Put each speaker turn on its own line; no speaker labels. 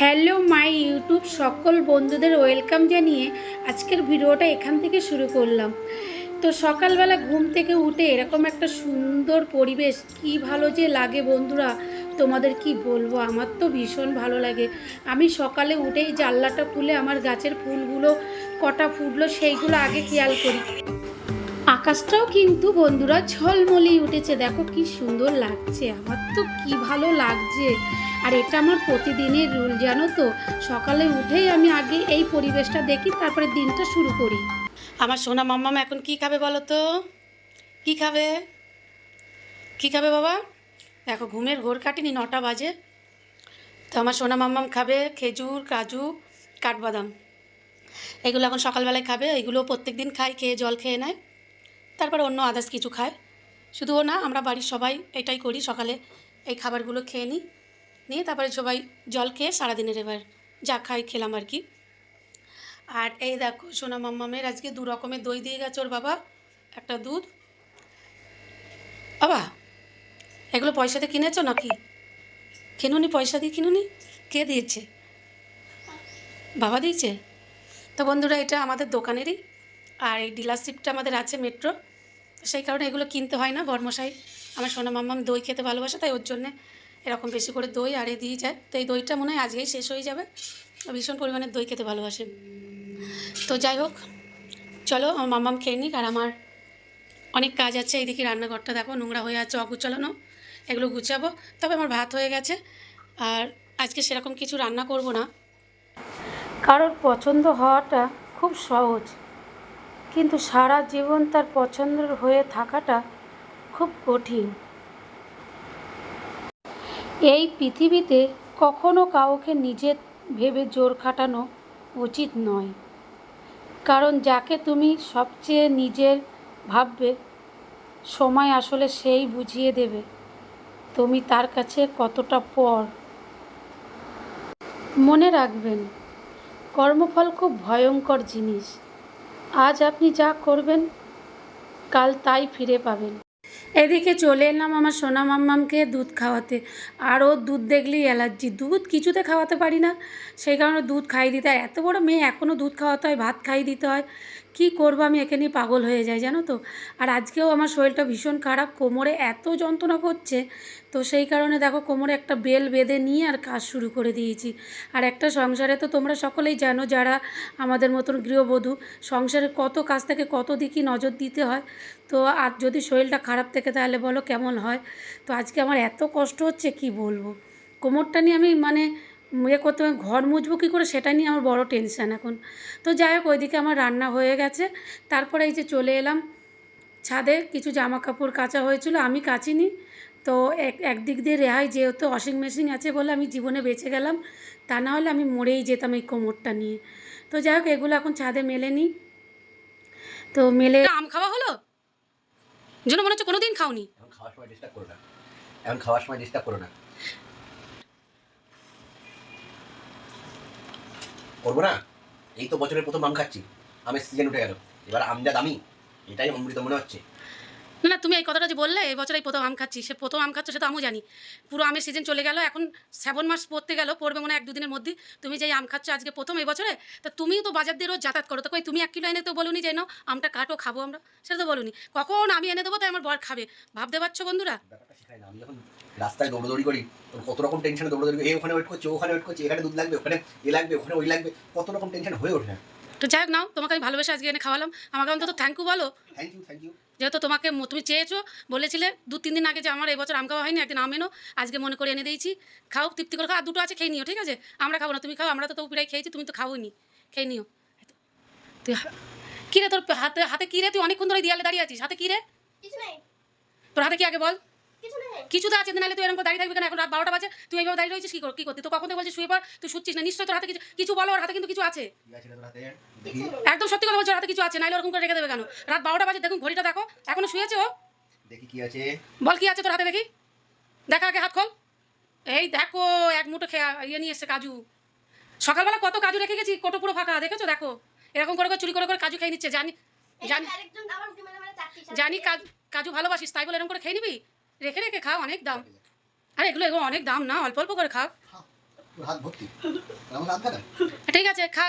Hello my YouTube সকল বন্ধুদের welcome জানিয়ে আজকের ভিডিওটা এখান থেকে শুরু করলাম। তো সকালবেলা ঘুম থেকে উঠে এরকম একটা সুন্দর পরিবেশ, কি ভালো যে লাগে বন্ধুরা, তোমাদের কি বলব? আমার তো ভীষণ ভালো লাগে। আমি সকালে উঠেই জানলাটা খুলে আমার গাছের ফুলগুলো, কটা ফুটলো সেইগুলো আগে খেয়াল করি। আকাশটাও কিন্তু বন্ধুরা ঝলমলি উঠেছে। দেখো কি সুন্দর লাগছে, আমার তো কি ভালো লাগছে। আর এটা আমার প্রতিদিনের রুল, জানো তো? সকালে উঠেই আমি আগে এই পরিবেশটা দেখি, তারপরে দিনটা শুরু করি। আমার সোনা মাম্মাম এখন কি খাবে বলো তো? কি খাবে? কি খাবে বাবা? দেখো, ঘুমের ঘোর কাটিনি, নটা বাজে। তো আমার সোনা মাম্মাম খাবে খেজুর, কাজু, কাঠবাদাম। এগুলো এখন সকালবেলায় খাবে, এগুলো প্রত্যেক দিন খায়, খেয়ে জল খেয়ে নেয়। তারপর অন্য আদার্স কিছু খায়। শুধু ও না, আমরা বাড়ির সবাই এটাই করি, সকালে এই খাবারগুলো খেয়ে নিই। নিয়ে তারপরে সবাই জল খেয়ে সারাদিনের এবার যা খাই খেলাম আর কি। আর এই দেখো সোনা মাম্মামের আজকে দু রকমের দই দিয়ে গেছে ওর বাবা। একটা দুধ। বাবা, এগুলো পয়সাতে কিনেছো নাকি? কিনুনি, পয়সা দিয়ে কিনুনি? কে দিয়েছে? বাবা দিয়েছে? তো বন্ধুরা, এটা আমাদের দোকানেরই আর এই ডিলারশিপটা আমাদের আছে মেট্রো। সেই কারণে এগুলো কিনতে হয় না, বর্মশাই। আমার সোনা মাম্মাম দই খেতে ভালোবাসে, তাই ওর জন্যে এরকম বেশি করে দই আরে দিয়ে যায়। তো এই দইটা মনে হয় আজকেই শেষ হয়ে যাবে। ভীষণ পরিমাণে দই খেতে ভালোবাসে। তো যাই হোক, চলো আমার মাম্মাম খেয়ে নিক আর আমার অনেক কাজ আছে এইদিকে রান্নাঘরটা দেখো, নোংরা হয়ে আছে অগুচালানো এগুলো গুছাবো। তবে আমার ভাত হয়ে গেছে আর আজকে সেরকম কিছু রান্না করব না। কারোর পছন্দ হওয়াটা খুব সহজ। কিন্তু সারা জীবন তার পছন্দের হয়ে থাকাটা খুব কঠিন। এই পৃথিবীতে কখনো কাউকে নিজের ভেবে জোর খাটানো উচিত নয়। কারণ যাকে তুমি সবচেয়ে নিজের ভাববে, সময় আসলে সেই বুঝিয়ে দেবে তুমি তার কাছে কতটা পর। মনে রাখবেন, কর্মফল খুব ভয়ঙ্কর জিনিস। আজ আপনি যা করবেন, কাল তাই ফিরে পাবেন। এদিকে চলে এলাম আমার সোনা মাম্মামকে দুধ খাওয়াতে। আর ওর দুধ দেখলেই অ্যালার্জি। দুধ কিছুতে খাওয়াতে পারি না। সেই কারণে দুধ খাই দিতে হয়। এত বড় মেয়ে, এখনও দুধ খাওয়াতে হয়, ভাত খাই দিতে হয়। কি করব আমি? একে নিয়ে পাগল হয়ে যাই, জানো তো? আর আজকেও আমার শরীরটা ভীষণ খারাপ, কোমরে এত যন্ত্রণা করছে। তো সেই কারণে দেখো, কোমরে একটা বেল বেঁধে নিয়ে আর কাজ শুরু করে দিয়েছি। আর একটা সংসারে তো তোমরা সকলেই জানো, যারা আমাদের মতন গৃহবধূ, সংসারে কত কাজ থেকে কত দিকই নজর দিতে হয়। তো আর যদি শরীরটা খারাপ থেকে তাহলে বলো কেমন হয়? তো আজকে আমার এত কষ্ট হচ্ছে, কি বলব? কোমরটা নিয়ে আমি মানে ইয়ে করতে হবে, ঘর মুছবো কী করে সেটা নিয়ে আমার বড় টেনশান এখন। তো যাই হোক ওইদিকে আমার রান্না হয়ে গেছে। তারপরে এই যে চলে এলাম ছাদে কিছু জামা কাপড় কাচা হয়েছিল আমি কাচিনি। তো এক একদিক দিয়ে রেহাই যেহেতু ওয়াশিং মেশিন আছে বলে আমি জীবনে বেঁচে গেলাম তা না হলে আমি মরেই যেতাম এই কোমরটা নিয়ে। তো যাই হোক এগুলো এখন ছাদে মেলে নিই তো মেলে আম খাওয়া হলো? যেন মনে হচ্ছে কোনোদিন খাওনি।
এখন খাওয়ার সময় ডিস্টার্ব করো না। এখন খাওয়ার সময় ডিস্টার্ব করো না। করব না? এই তো বছরের প্রথম আম খাচ্ছি। আমের সিজন উঠে গেল। এবার আম যা দামি এটাই অমৃত মনে হচ্ছে।
না না তুমি এই কথাটা যে বললে এই বছর এই প্রথম আম খাচ্ছি সে প্রথম আম খাচ্ছ সেটা আমিও জানি। পুরো আমের সিজন চলে গেল এখন সেভেন মাস পড়তে গেল পড়বে মনে এক দুদিনের মধ্যে। তুমি যে আম খাচ্ছ আজকে প্রথম এই বছরে তা তুমিও তো বাজার দিয়ে রোজ যাতায়াত করো। তো কই তুমি এক কিলো এনে তো বলুনি যে নাও আমটা কাটো খাব আমরা? সেটা তো বলুনি। কখন আমি এনে দেবো তাই আমার বর খাবে। ভাবতে পারছ বন্ধুরা?
রাস্তায় দৌড়দৌড়ি করি কত রকম টেনশনে দৌড়দৌড়ি করি ওখানে ওয়েট করছি ওখানে ওয়েট করছি এখানে দুধ লাগবে ওখানে এ লাগবে ওখানে ওই লাগবে কত রকম টেনশন হয়ে ওঠে।
তো যাই হোক নাও তোমাকে আমি ভালোবেসে আজকে এনে খাওয়ালাম। আমাকে অন্তত থ্যাংক ইউ বলো।
থ্যাংক ইউ থ্যাংক ইউ
যেহেতু তোমাকে তুমি চেয়েছো বলেছিলে দু তিন দিন আগে যে আমার এই বছর আম খাওয়া হয়নি একদিন আম এনো আজকে মনে করে এনে দিয়েছি। খাও তৃপ্তি করে খাও আর দুটো আছে খেয়ে নিও ঠিক আছে? আমরা খাব না তুমি খাও আমরা তো তবু প্রায় খেয়েছি তুমি তো খাওনি খেয়ে নিও। তুই হা- কি রে তোর হাতে হাতে কি রে? তুই অনেকক্ষণ ধরে দেয়ালে দাঁড়িয়ে আছিস হাতে কি রে?
কিছু নেই।
তোর হাতে কি আগে বল?
কিছু নেই।
কিছু তো আছে নাহলে তুই এরকম দাঁড়িয়ে থাকবি কেন? এখন রাত বারোটা বাজে তুই এইভাবে দাঁড়িয়ে রয়েছিস কি কর? কি করতে? তো কখন থেকে বলছিস শুয়ে পর তুই শুচ্ছিস না? নিশ্চয়ই তোর হাতে কিছু কিছু বলো ওর হাতে কিন্তু কিছু আছে। একদম সত্যি কথা বলছো হাতে কিছু আছে নাহলে ওরকম করে রেখে দেবে কেন? রাত বারোটা বাজে দেখুন ঘড়িটা দেখো। এখনও শুয়েছে ও?
দেখি কি আছে।
বল কি আছে তোর হাতে দেখি। দেখা আগে হাত খোল। এই দেখো এক মুঠো খেয়া ইয়ে নিয়ে এসছে কাজু। সকালবেলা কত কাজু রেখে গেছি কোটো পুরো ফাঁকা দেখেছ? দেখো। এরকম করে করে চুরি করে করে কাজু খেয়ে নিচ্ছে। জানি জানি জানি কাজ- কাজু ভালোবাসিস তাই বলে এরকম করে খেয়ে নিবি? রেখে রেখে খাও অনেক দাম। আরে এগুলো এগুলো অনেক দাম না? অল্প অল্প করে খাও ঠিক আছে খা।